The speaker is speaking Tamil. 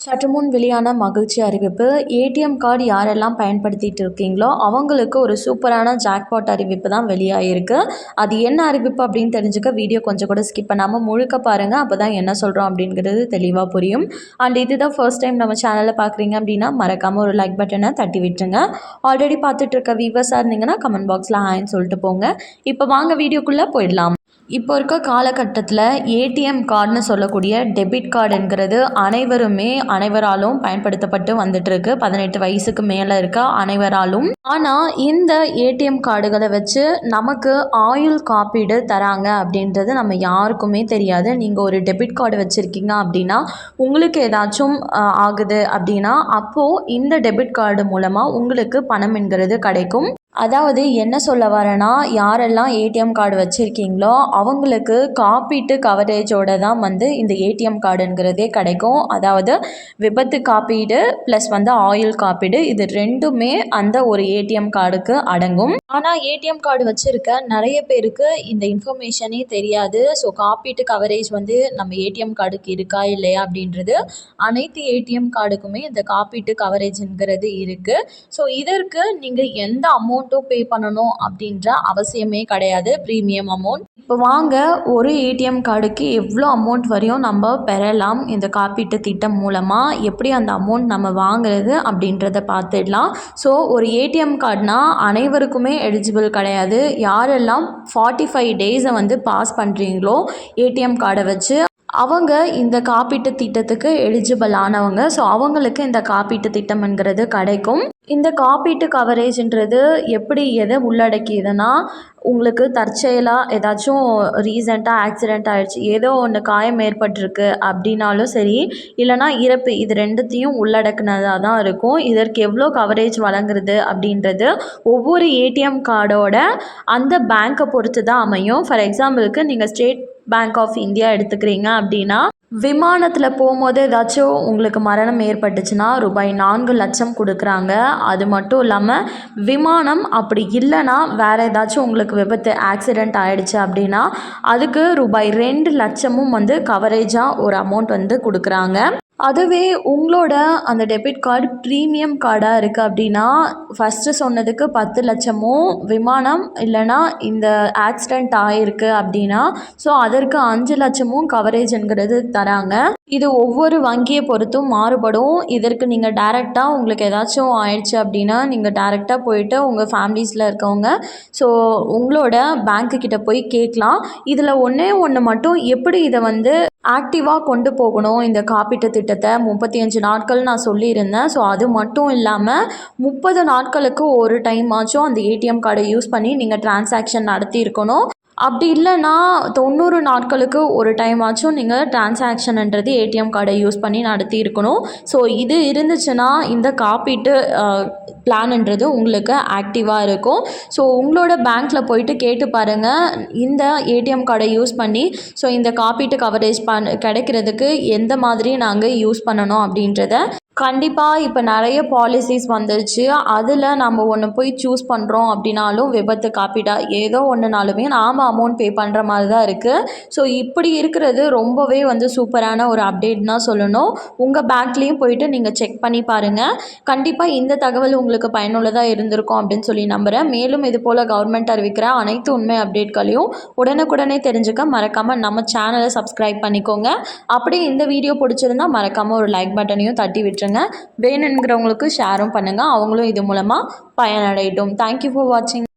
சற்று முன் வெளியான மகிழ்ச்சி அறிவிப்பு ஏடிஎம் கார்டு யாரெல்லாம் பயன்படுத்திட்டு இருக்கீங்களோ அவங்களுக்கு ஒரு சூப்பரான ஜாக்பாட் அறிவிப்பு தான் வெளியாகிருக்கு அது என்ன அறிவிப்பு அப்படின்னு தெரிஞ்சுக்க வீடியோ கொஞ்சம் கூட ஸ்கிப் பண்ணாமல் முழுக்க பாருங்கள் அப்போ தான் என்ன சொல்கிறோம் அப்படிங்கிறது தெளிவாக புரியும். அண்ட் இதுதான் ஃபர்ஸ்ட் டைம் நம்ம சேனலில் பார்க்குறீங்க அப்படின்னா மறக்காமல் ஒரு லைக் பட்டனை தட்டி விட்டுருங்க. ஆல்ரெடி பார்த்துட்டு இருக்க வியூவர்ஸாக இருந்தீங்கன்னா கமெண்ட் பாக்ஸில் ஹாய்ன்னு சொல்லிட்டு போங்க. இப்போ வாங்க வீடியோக்குள்ளே போயிடலாம். இப்போ இருக்க காலகட்டத்தில் ஏடிஎம் கார்டுன்னு சொல்லக்கூடிய டெபிட் கார்டுங்கிறது அனைவருமே அனைவராலும் பயன்படுத்தப்பட்டு வந்துட்டுருக்கு. பதினெட்டு வயசுக்கு மேலே இருக்க அனைவராலும். ஆனால் இந்த ஏடிஎம் கார்டுகளை வச்சு நமக்கு ஆயுள் காப்பீடு தராங்க அப்படின்றது நம்ம யாருக்குமே தெரியாது. நீங்கள் ஒரு டெபிட் கார்டு வச்சுருக்கீங்க அப்படின்னா உங்களுக்கு ஏதாச்சும் ஆகுது அப்படின்னா அப்போது இந்த டெபிட் கார்டு மூலமாக உங்களுக்கு பணம் என்கிறது கிடைக்கும். அதாவது என்ன சொல்ல வரேன்னா யாரெல்லாம் ஏடிஎம் கார்டு வச்சுருக்கீங்களோ அவங்களுக்கு காப்பீட்டு கவரேஜோட தான் வந்து இந்த ஏடிஎம் கார்டுங்கிறதே கிடைக்கும். அதாவது விபத்து காப்பீடு ப்ளஸ் வந்து ஆயுள் காப்பீடு இது ரெண்டுமே அந்த ஒரு ஏடிஎம் கார்டுக்கு அடங்கும். ஆனால் ஏடிஎம் கார்டு வச்சுருக்க நிறைய பேருக்கு இந்த இன்ஃபர்மேஷனே தெரியாது. ஸோ காப்பீட்டு கவரேஜ் வந்து நம்ம ஏடிஎம் கார்டுக்கு இருக்கா இல்லையா அப்படின்றது அனைத்து ஏடிஎம் கார்டுக்குமே இந்த காப்பீட்டு கவரேஜ்ங்கிறது இருக்குது ஸோ இதற்கு நீங்கள் எந்த அமௌண்ட் அமௌண்ட்டும் பே பண்ணணும் அப்படின்ற அவசியமே கிடையாது. ப்ரீமியம் அமௌண்ட் இப்போ வாங்க ஒரு ஏடிஎம் கார்டுக்கு எவ்வளோ அமௌண்ட் வரையும் நம்ம பெறலாம்? இந்த காப்பீட்டு திட்டம் மூலமாக எப்படி அந்த அமௌண்ட் நம்ம வாங்குறது அப்படின்றத பார்த்துடலாம். ஸோ ஒரு ஏடிஎம் கார்டுனா அனைவருக்குமே எலிஜிபிள் கிடையாது. யாரெல்லாம் ஃபார்ட்டி ஃபைவ் டேஸை வந்து பாஸ் பண்ணுறீங்களோ ஏடிஎம் கார்டை வச்சு அவங்க இந்த காப்பீட்டு திட்டத்துக்கு எலிஜிபிள் ஆனவங்க. ஸோ அவங்களுக்கு இந்த காப்பீட்டு திட்டம்ங்கிறது கிடைக்கும். இந்த காப்பீட்டு கவரேஜ்ன்றது எப்படி எதை உள்ளடக்கியதுன்னா உங்களுக்கு தற்செயலாக ஏதாச்சும் ரீசெண்டாக ஆக்சிடெண்ட் ஆகிடுச்சு ஏதோ ஒன்று காயம் ஏற்பட்டிருக்கு அப்படின்னாலும் சரி இல்லைனா இறப்பு இது ரெண்டுத்தையும் உள்ளடக்குனதாக தான் இருக்கும். இதற்கு எவ்வளோ கவரேஜ் வழங்குறது அப்படின்றது ஒவ்வொரு ஏடிஎம் கார்டோட அந்த பேங்க்கை பொறுத்து தான் அமையும். ஃபார் எக்ஸாம்பிளுக்கு நீங்கள் ஸ்டேட் பேங்க் ஆஃப் இந்தியா எடுத்துக்கிறீங்க அப்படின்னா விமானத்தில் போகும்போது ஏதாச்சும் உங்களுக்கு மரணம் ஏற்பட்டுச்சுன்னா ரூபாய் நான்கு லட்சம் கொடுக்குறாங்க. அது மட்டும் இல்லாமல் விமானம் அப்படி இல்லைன்னா வேறு ஏதாச்சும் உங்களுக்கு விபத்து ஆக்சிடெண்ட் ஆகிடுச்சு அப்படின்னா அதுக்கு ரூபாய் ரெண்டு லட்சமும் வந்து கவரேஜாக ஒரு அமௌண்ட் வந்து கொடுக்குறாங்க. அதுவே உங்களோட அந்த டெபிட் கார்டு ப்ரீமியம் கார்டாக இருக்குது அப்படின்னா ஃபஸ்ட்டு சொன்னதுக்கு பத்து லட்சமும் விமானம் இல்லைன்னா இந்த ஆக்சிடெண்ட் ஆகிருக்கு அப்படின்னா ஸோ அதற்கு அஞ்சு லட்சமும் கவரேஜ்ங்கிறது தராங்க. இது ஒவ்வொரு வங்கியை பொறுத்தும் மாறுபடும். இதற்கு நீங்கள் டேரெக்டாக உங்களுக்கு ஏதாச்சும் ஆயிடுச்சு அப்படின்னா நீங்கள் டேரெக்டாக போயிட்டு உங்கள் ஃபேமிலிஸில் இருக்கவங்க ஸோ உங்களோட பேங்க்கு கிட்ட போய் கேட்கலாம். இதில் ஒன்றே ஒன்று மட்டும் எப்படி இதை வந்து ஆக்டிவாக கொண்டு போகணும். இந்த காப்பீட்டு திட்டத்தை முப்பத்தி அஞ்சு நாட்கள் நான் சொல்லியிருந்தேன். ஸோ அது மட்டும் இல்லாமல் முப்பது நாட்களுக்கு ஒரு டைம் ஆச்சும் அந்த ஏடிஎம் கார்டை யூஸ் பண்ணி நீங்கள் டிரான்சாக்ஷன் நடத்தியிருக்கணும். அப்படி இல்லைன்னா தொண்ணூறு நாட்களுக்கு ஒரு டைம் ஆச்சும் நீங்கள் டிரான்சாக்ஷன்ன்றது ஏடிஎம் கார்டை யூஸ் பண்ணி நடத்தி இருக்கணும். ஸோ இது இருந்துச்சுன்னா இந்த காப்பீட்டு பிளான்ன்றது உங்களுக்கு ஆக்டிவாக இருக்கும். ஸோ உங்களோட பேங்க்கில் போயிட்டு கேட்டு பாருங்கள் இந்த ஏடிஎம் கார்டை யூஸ் பண்ணி ஸோ இந்த காப்பீட்டு கவரேஜ் பண் கிடைக்கிறதுக்கு எந்த மாதிரி நாங்கள் யூஸ் பண்ணணும் அப்படின்றத கண்டிப்பாக இப்போ நிறைய பாலிசிஸ் வந்துருச்சு. அதில் நம்ம ஒன்று போய் சூஸ் பண்ணுறோம் அப்படின்னாலும் விபத்து காப்பீடா? ஏதோ ஒன்றுனாலுமே நாம் அமௌண்ட் பே பண்ணுற மாதிரி தான் இருக்குது ஸோ இப்படி இருக்கிறது ரொம்பவே வந்து சூப்பரான ஒரு அப்டேட்னா சொல்லணும். உங்கள் பேங்க்லேயும் போயிட்டு நீங்கள் செக் பண்ணி பாருங்கள் கண்டிப்பாக இந்த தகவல் உங்களுக்கு பயனுள்ளதாக இருந்திருக்கும் அப்படின்னு சொல்லி நம்புகிறேன் மேலும் இது போல் கவர்மெண்ட் அறிவிக்கிற அனைத்து உண்மை அப்டேட்களையும் உடனுக்குடனே தெரிஞ்சுக்க மறக்காமல் நம்ம சேனலை சப்ஸ்கிரைப் பண்ணிக்கோங்க. அப்படியே இந்த வீடியோ பிடிச்சிருந்தா மறக்காமல் ஒரு லைக் பட்டனையும் தட்டி விட்டுருங்க. வேணுங்கிறவங்களுக்கு ஷேரும் பண்ணுங்கள் அவங்களும் இது மூலமாக பயனடையட்டும். தேங்க்யூ ஃபார் வாட்சிங்